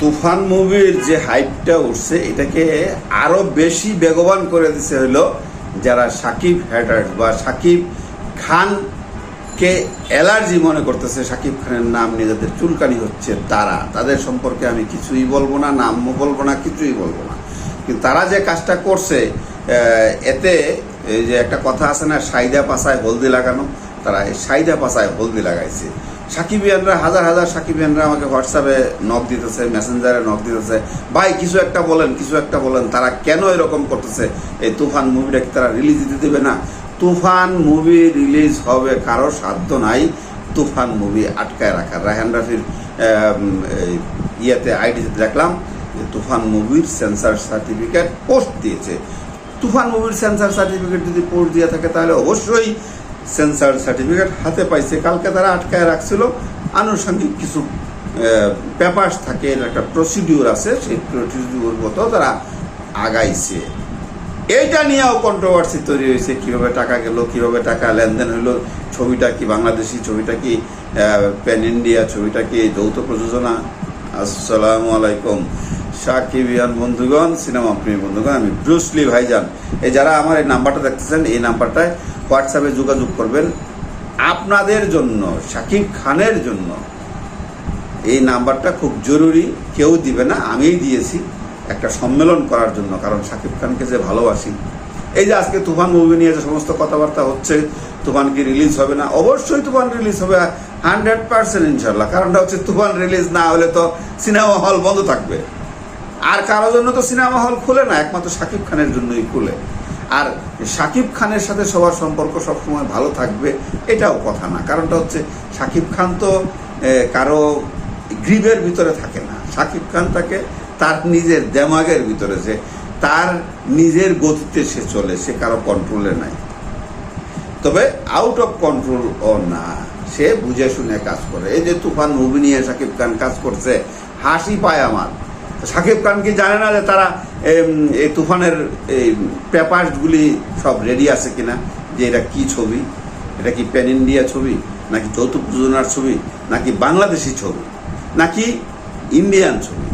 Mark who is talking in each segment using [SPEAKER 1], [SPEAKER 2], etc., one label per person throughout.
[SPEAKER 1] তুফান মুভির যে হাইপটা উঠছে, এটাকে আরও বেশি বেগবান করে দিছে হলো যারা সাকিব হ্যাটার্স বা সাকিব খানকে অ্যালার্জি মনে করতেছে, সাকিব খানের নাম নিয়ে যাদের চুলকানি হচ্ছে তারা। তাদের সম্পর্কে আমি কিছুই বলব না, নামও বলব না, কিছুই বলব না। কিন্তু তারা যে কাজটা করছে এতে যে একটা কথা আছে না, সাইদা পাশায় হলদি লাগানো, তারা সাইদা পাশায় হলদি লাগাইছে। সাকিবিয়ানরা, হাজার হাজার সাকিবিয়ানরা আমাকে হোয়াটসঅ্যাপে নক দিতেছে মেসেঞ্জারে নক দিতেছে। ভাই, কিছু একটা বলেন, কিছু একটা বলেন, তারা কেন এরকম করতেছে? এই তুফান মুভিটা কি তারা রিলিজ দিতে দেবে না? তুফান মুভি রিলিজ হবে কারও সাধ্য নাই, তুফান মুভি আটকায় রাখার। রায়হান রাফির ইয়েতে আইডিতে দেখলাম যে তুফান মুভির সেন্সার সার্টিফিকেট পোস্ট দিয়েছে। তুফান মুভির সেন্সার সার্টিফিকেট যদি পোস্ট দিয়ে থাকে, তাহলে অবশ্যই সেন্সার সার্টিফিকেট হাতে পাইছে। কালকে তারা আটকায় রাখছিল। আনুষঙ্গিক কিছু পেপার্স থাকে একটা প্রসিডিউর আছে, সেই প্রসিডিউর মতো তারা আগাইছে। এইটা নিয়েও কন্ট্রোভার্সি তৈরি হয়েছে, কীভাবে টাকা গেল, কীভাবে টাকা লেনদেন হলো, ছবিটা কি বাংলাদেশি, ছবিটা কি প্যান ইন্ডিয়া ছবিটা কি যৌথ প্রযোজনা? আসসালামু আলাইকুম। সাকিবিয়ান বন্ধুগণ সিনেমা প্রেমী বন্ধুগণ, আমি ব্রুসলি ভাইজান। এই যারা আমার এই নাম্বারটা দেখতেছেন, এই নাম্বারটায় হোয়াটসঅ্যাপে যোগাযোগ করবেন। আপনাদের জন্য সাকিব খানের জন্য, এই নাম্বারটা খুব জরুরি। কেউ দিবে না, আমিই দিয়েছি একটা সম্মেলন করার জন্য, কারণ শাকিব খানকে যে ভালোবাসি। এই যে আজকে তুফান মুভি নিয়ে যে সমস্ত কথাবার্তা হচ্ছে, তুফান কি রিলিজ হবে না? অবশ্যই তুফান রিলিজ হবে হান্ড্রেড পার্সেন্ট ইনশাল্লাহ কারণটা হচ্ছে, তুফান রিলিজ না হলে তো সিনেমা হল বন্ধ থাকবে। আর কারোর জন্য তো সিনেমা হল খুলে না, একমাত্র শাকিব খানের জন্যই খুলে। আর শাকিব খানের সাথে সবার সম্পর্ক সবসময় ভালো থাকবে, এটাও কথা না। কারণটা হচ্ছে শাকিব খান তো কারও গ্রিবের ভিতরে থাকে না। শাকিব খান তাকে তার নিজের দেমাগের ভিতরে যে, তার নিজের গতিতে সে চলে, সে কারও কন্ট্রোলে নাই। তবে আউট অফ কন্ট্রোল ও না, সে বুঝে শুনে কাজ করে। এই যে তুফান মুভি নিয়ে সাকিব খান কাজ করছে, হাসি পায় আমার। সাকিব খান কি জানে না যে তারা এই তুফানের, এই, পেপারসগুলি সব রেডি আছে কিনা, যে এটা কি ছবি? এটা কি প্যান ইন্ডিয়া ছবি? নাকি যৌতুক যোজনার ছবি? নাকি বাংলাদেশি ছবি? নাকি ইন্ডিয়ান ছবি?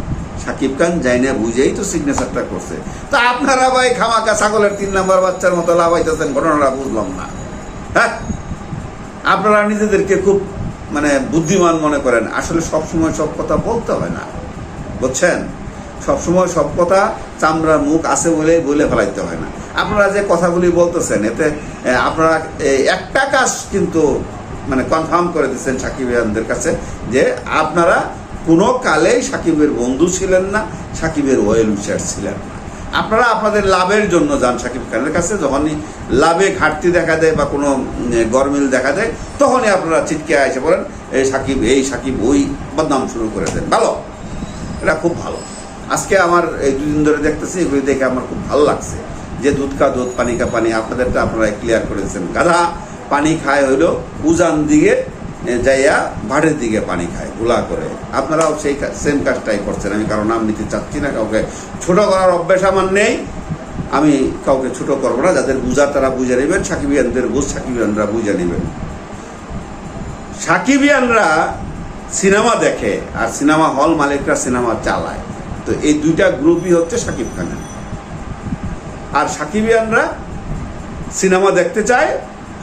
[SPEAKER 1] সাকিব খান যাই না বুঝেই তো সিগনেচারটা করছে। তা আপনারা ভাই খামাকা ছাগলের তিন নাম্বার বাচ্চার মতো লাভাইতেছেন ঘটনাটা বুঝলাম না। হ্যাঁ? আপনারা নিজেদেরকে খুব মানে বুদ্ধিমান মনে করেন। আসলে সব সময় সব কথা বলতে হয় না। বুঝছেন? সবসময় সব কথা চামড়ার মুখ আছে বলেই বলে ফেলাইতে হয় না। আপনারা যে কথাগুলি বলতেছেন, এতে আপনারা একটা কাজ কিন্তু মানে কনফার্ম করে দিচ্ছেন সাকিবিয়ানদের কাছে যে আপনারা কোনো কালেই সাকিবের বন্ধু ছিলেন না, সাকিবের ওয়েল উইশার ছিলেন না। আপনারা আপনাদের লাভের জন্য যান সাকিব খানের কাছে, যখনই লাভে ঘাটতি দেখা দেয় বা কোনো গরমিল দেখা দেয়, তখনই আপনারা চিটকে এসে বলেন, এই সাকিব এই সাকিব, ওই বদনাম শুরু করে দেন। ভালো। এটা খুব ভালো। আজকে আমার এই দুদিন ধরে দেখতেছি, এগুলি দেখে আমার খুব ভালো লাগছে যে দুধ কা দুধ, পানি কা পানি। আপনাদেরটা আপনারা ক্লিয়ার করেছেন। গাধা পানি খায় হইল উজান দিকে যাইয়া ভাড়ের দিকে পানি খায়গুলা করে। আপনারাও সেই সেম কাজটাই করছেন। আমি কারও নাম নিতে চাচ্ছি না, কাউকে ছোট করার অভ্যাস আমার নেই। আমি কাউকে ছোট করব না, যাদের বুঝা তারা বুঝে নেবেন, সাকিবিয়ানদের বুঝ সাকিবিয়ানরা বুঝে নেবেন। সাকিবিয়ানরা সিনেমা দেখে, আর সিনেমা হল মালিকরা সিনেমা চালায়। তো এই দুইটা গ্রুপই হচ্ছে সাকিব খানের। আর সাকিবিয়ানরা সিনেমা দেখতে চায়,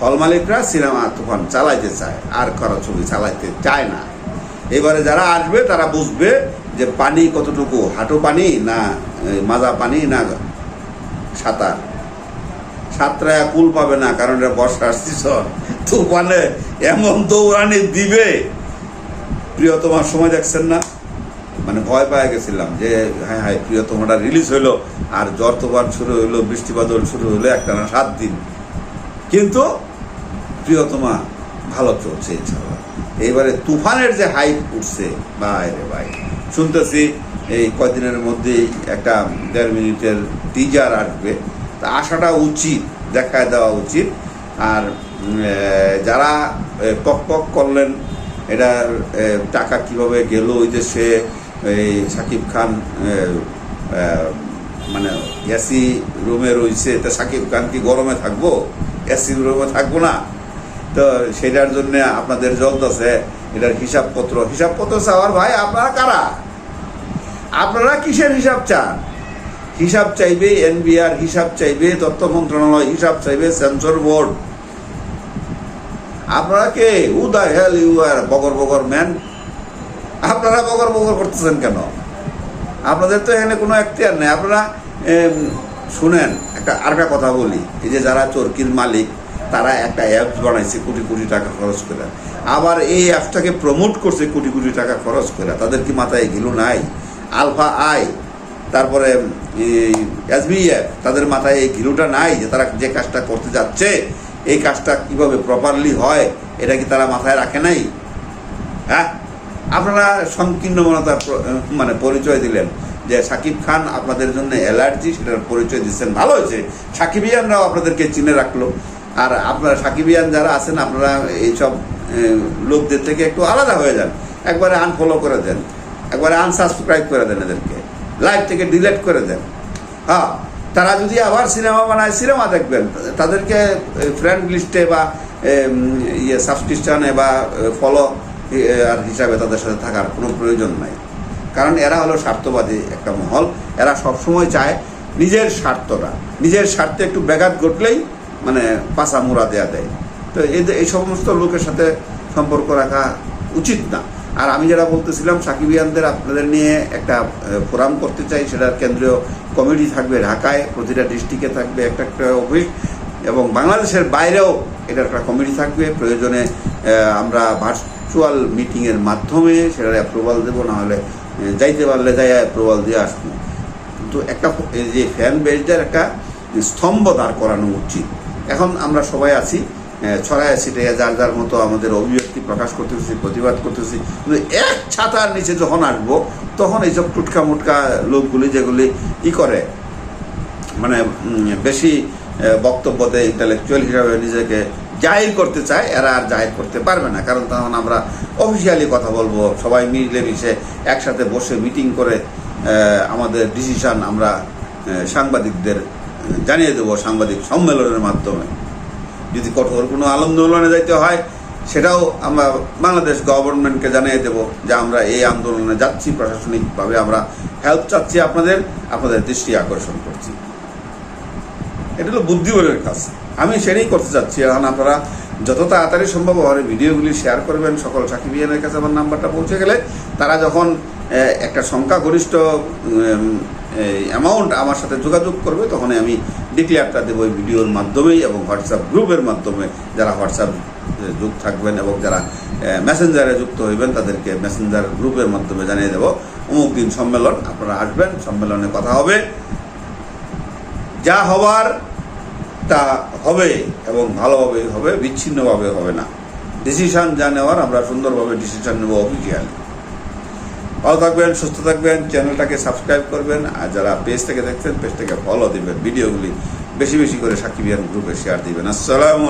[SPEAKER 1] হল মালিকরা সিনেমা তুফান চালাইতে চায়, আর কারও ছবি চালাইতে চায় না। এবারে যারা আসবে, তারা বুঝবে যে পানি কতটুকু, হাঁটু পানি না মাজা পানি না সাঁতার? সাঁতরায় কুল পাবে না, কারণ এটা বর্ষার সিজন তুফানে এমন দৌড়ানি দিবে। প্রিয়তমার সময় দেখছেন না? মানে ভয় পেয়ে গেছিলাম যে হ্যাঁ হ্যাঁ প্রিয়তমাটা রিলিজ হলো আর জ্বর তোফান শুরু হইল, বৃষ্টি বাদল শুরু হইল একটা না সাত দিন। কিন্তু প্রিয়তমা ভালো চলছে ইনশাল্লাহ এইবারে তুফানের যে হাইপ উঠছে বাইরে ভাই। শুনতেছি এই কয়দিনের মধ্যেই একটা দেড় মিনিটের টিজার আসবে। তা আসাটা উচিত, দেখায় দেওয়া উচিত। আর যারা পক পক করলেন এটার এ, টাকা কীভাবে গেল ওই দেশে এই সাকিব খান মানে এসি রুমে রয়েছে তা সাকিব খান কি গরমে থাকব? এসি রুমে থাকব না। তো সেটার জন্য আপনাদের জলতেছে এটার হিসাবপত্র। হিসাবপত্র চাওয়ার ভাই আপনারা কারা? আপনারা কিসের হিসাব চান? হিসাব চাইবে এনবিআর হিসাব চাইবে তথ্য মন্ত্রণালয় হিসাব চাইবে সেন্সর বোর্ড। আপনারা কে? হু দা হেল ইউ আর বগর বগর ম্যান আপনারা বগর বগর করতেছেন কেন? আপনাদের তো এখানে কোনো এখতিয়ার নেই। আপনারা শুনেন, একটা আর একটা কথা বলি। এই যে যারা চরকির মালিক, তারা একটা অ্যাপস বানাইছে কোটি কোটি টাকা খরচ করে। আবার এই অ্যাপসটাকে প্রমোট করছে কোটি কোটি টাকা খরচ করে। তাদের কি মাথায় গিলু নাই? আলফা আই, তারপরে এসবিএফ তাদের মাথায় এই ঘিলুটা নাই যে তারা যে কাজটা করতে যাচ্ছে? এই কাজটা কীভাবে প্রপারলি হয়, এটা কি তারা মাথায় রাখে নাই? হ্যাঁ? আপনারা সংকীর্ণ মনতার মানে পরিচয় দিলেন যে সাকিব খান আপনাদের জন্য অ্যালার্জি, সেটার পরিচয় দিচ্ছেন। ভালো হয়েছে। সাকিবিয়ানরাও আপনাদেরকে চিনে রাখল। আর আপনারা সাকিবিয়ান যারা আছেন, আপনারা এইসব লোকদের থেকে একটু আলাদা হয়ে যান। একবারে আনফলো করে দেন। একবারে আনসাবস্ক্রাইব করে দেন এদেরকে। লাইভ থেকে ডিলেট করে দেন। হ্যাঁ? তারা যদি আবার সিনেমা বানায়, সিনেমা দেখবেন। তাদেরকে ফ্রেন্ড লিস্টে বা ইয়ে সাবস্ক্রিপশনে বা ফলো আর হিসাবে তাদের সাথে থাকার কোনো প্রয়োজন নাই। কারণ এরা হলো স্বার্থবাদী একটা মহল। এরা সবসময় চায় নিজের স্বার্থটা। নিজের স্বার্থে একটু ব্যাঘাত ঘটলেই মানে পাশা মুড়া দেয়া দেয়। তো এই এই সমস্ত লোকের সাথে সম্পর্ক রাখা উচিত না। আর আমি যারা বলতেছিলাম সাকিবিয়ানদের আপনাদের নিয়ে একটা ফোরাম করতে চাই সেটার কেন্দ্রীয় কমিটি থাকবে, ঢাকায় প্রতিটা ডিস্ট্রিক্টে থাকবে একটা একটা অফিস এবং বাংলাদেশের বাইরেও এটার একটা কমিটি থাকবে। প্রয়োজনে আমরা ভার্চুয়াল মিটিংয়ের মাধ্যমে সেটার অ্যাপ্রুভাল দেবো না হলে যাইতে পারলে যাই অ্যাপ্রুভাল দিয়ে আসব। কিন্তু একটা এই যে ফ্যান বেসদের একটা স্তম্ভ দাঁড় করানো উচিত। এখন আমরা সবাই আছি ছড়ায় ছিটে যার যার মতো আমাদের অভিব্যক্তি প্রকাশ করতেছি, প্রতিবাদ করতেছি। কিন্তু এক ছাতার নিচে যখন আসব, তখন এইসব টুটকা মুটকা লোকগুলি যেগুলি ই করে মানে বেশি বক্তব্য দেয় ইন্টালেকচুয়াল হিসাবে নিজেকে জাহির করতে চায়, এরা আর জাহির করতে পারবে না। কারণ তখন আমরা অফিসিয়ালি কথা বলব, সবাই মিলে মিশে একসাথে বসে মিটিং করে আমাদের ডিসিশন আমরা সাংবাদিকদের জানিয়ে দেবো সাংবাদিক সম্মেলনের মাধ্যমে। যদি কঠোর কোনো আন্দোলনে যাইতে হয়, সেটাও আমরা বাংলাদেশ গভর্নমেন্টকে জানিয়ে দেব যে আমরা এই আন্দোলনে যাচ্ছি, প্রশাসনিকভাবে আমরা হেল্প চাচ্ছি আপনাদের আপনাদের দৃষ্টি আকর্ষণ করছি। এটা হলো বুদ্ধিবলের কাজ। আমি সেটাই করতে চাচ্ছি। এখন আপনারা যত তাড়াতাড়ি সম্ভব আমার ভিডিওগুলি শেয়ার করবেন। সকল সাকিবিয়ানের কাছে আমার নাম্বারটা পৌঁছে গেলে তারা যখন একটা সংখ্যাগরিষ্ঠ অ্যামাউন্ট আমার সাথে যোগাযোগ করবে তখন আমি ডিক্লেয়ারটা দেবো এই ভিডিওর মাধ্যমেই এবং হোয়াটসঅ্যাপ গ্রুপের মাধ্যমে যারা হোয়াটসঅ্যাপ যুক্ত থাকবেন এবং যারা মেসেঞ্জারে যুক্ত হইবেন, তাদেরকে মেসেঞ্জার গ্রুপের মাধ্যমে জানিয়ে দেবো। অমুক দিন সম্মেলন, আপনারা আসবেন, সম্মেলনে কথা হবে। যা হবার তা হবে এবং ভালোভাবে হবে, বিচ্ছিন্নভাবে হবে না। ডিসিশন যা নেওয়ার, আমরা সুন্দরভাবে ডিসিশন নেব অফিসিয়ালি ভালো থাকবেন, সুস্থ থাকবেন, চ্যানেলটাকে সাবস্ক্রাইব করবেন, আর যারা পেজ থেকে দেখছেন পেজটাকে ফলো দিবেন, ভিডিওগুলি বেশি বেশি করে সাকিবিয়ান গ্রুপে শেয়ার দিবেন। আসসালামু